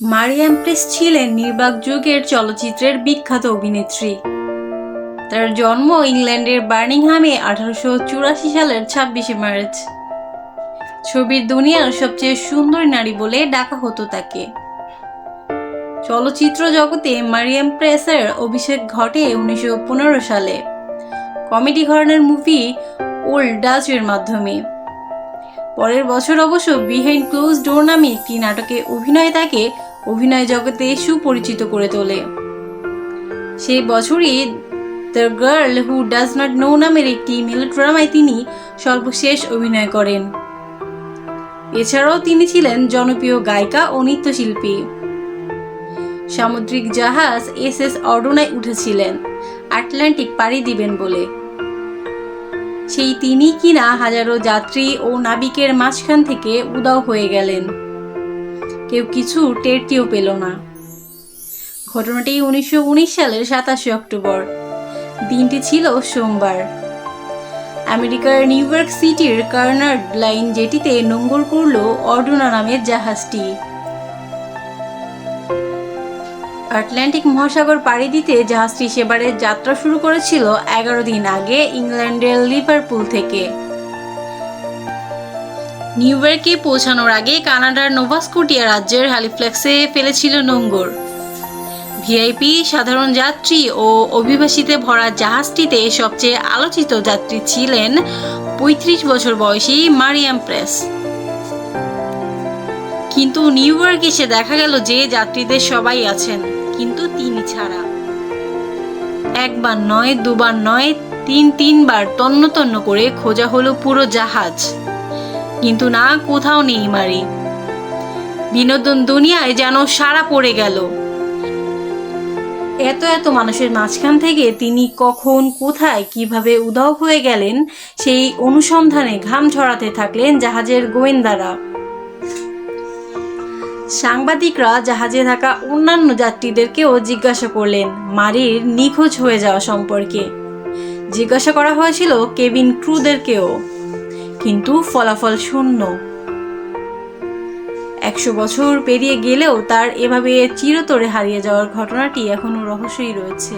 Mariam press ছিলেন নির্বাক যুগের চলচ্চিত্রের বিখ্যাত অভিনেত্রী। তার জন্ম ইংল্যান্ডের বার্নিংহামে আঠারোশো চুরাশি সালের ছাব্বিশে মার্চ। ছবির দুনিয়ার সবচেয়ে সুন্দর নারী বলে ডাকা হতো তাকে। চলচ্চিত্র জগতে মারিয়াম প্রেসের অভিষেক ঘটে উনিশশো পনেরো সালে। কমেডি ঘরানার মুভি ওল্ড ডাচের মাধ্যমে। পরের বছর অবশ্য বিহাইন্ড ক্লোজ ডোর নামে একটি নাটকে অভিনয় তাকে অভিনয় জগতে সুপরিচিত করে তোলে। সেই বছরই the girl who does not know নামের একটি মেলোড্রামায় তিনি সর্বশেষ অভিনয় করেন। এছাড়াও তিনি ছিলেন জনপ্রিয় গায়িকা ও নৃত্যশিল্পী। সামুদ্রিক জাহাজ এস এস অর্ডোনায় উঠেছিলেন, আটলান্টিক পাড়ি দিবেন বলে। সেই তিনি কিনা হাজারো যাত্রী ও নাবিকের মাঝখান থেকে উদাও হয়ে গেলেন। কেউ কিছু টেরটিও পেল না। ঘটনাটি উনিশশো উনিশ সালের সাতাশে অক্টোবর। দিনটি ছিল সোমবার। আমেরিকার নিউ ইয়র্ক সিটির কার্নার্ড লাইন জেটিতে নোঙ্গর করল অর্ডোনা নামের জাহাজটি। আটলান্টিক মহাসাগর পাড়ি দিতে জাহাজটি সেবারের যাত্রা শুরু করেছিল এগারো দিন আগে ইংল্যান্ডের লিভারপুল থেকে। নিউ ইয়র্কে পৌঁছানোর আগে কানাডার নোভাস্কোটিয়া রাজ্যের হ্যালিফ্লেক্সে ফেলেছিল নোঙ্গর। ভিআইপি, সাধারণ যাত্রী ও অভিবাসীতে ভরা জাহাজটিতে সবচেয়ে আলোচিত যাত্রী ছিলেন পঁয়ত্রিশ বছর বয়সী মারিয়াম প্রেস। কিন্তু নিউ ইয়র্ক এসে দেখা গেল যে যাত্রীদের সবাই আছেন, কিন্তু তিনি ছাড়া। একবার নয়, দুবার নয়, তিন, তিনবার তন্ন তন্ন করে খোঁজা হলো পুরো জাহাজ। কিন্তু না, কোথাও নেই মারি। বিনোদন দুনিয়ায় যেন সারা পড়ে গেল। এত এত মানুষের মাঝখান থেকে তিনি কখন, কোথায়, কীভাবে উধাও হয়ে গেলেন, সেই অনুসন্ধানে ঘাম ছড়াতে থাকলেন জাহাজের গোয়েন্দারা। সাংবাদিকরা জাহাজে থাকা অন্যান্য যাত্রীদেরকেও জিজ্ঞাসা করলেন, মারির নিখোঁজ হয়ে যাওয়া সম্পর্কে। জিজ্ঞাসা করা হয়েছিল কেবিন ক্রুদেরকেও। কিন্তু ফলাফল শূন্য। একশো বছর পেরিয়ে গেলেও তার এভাবে চিরতরে হারিয়ে যাওয়ার ঘটনাটি এখনও রহস্যই রয়েছে।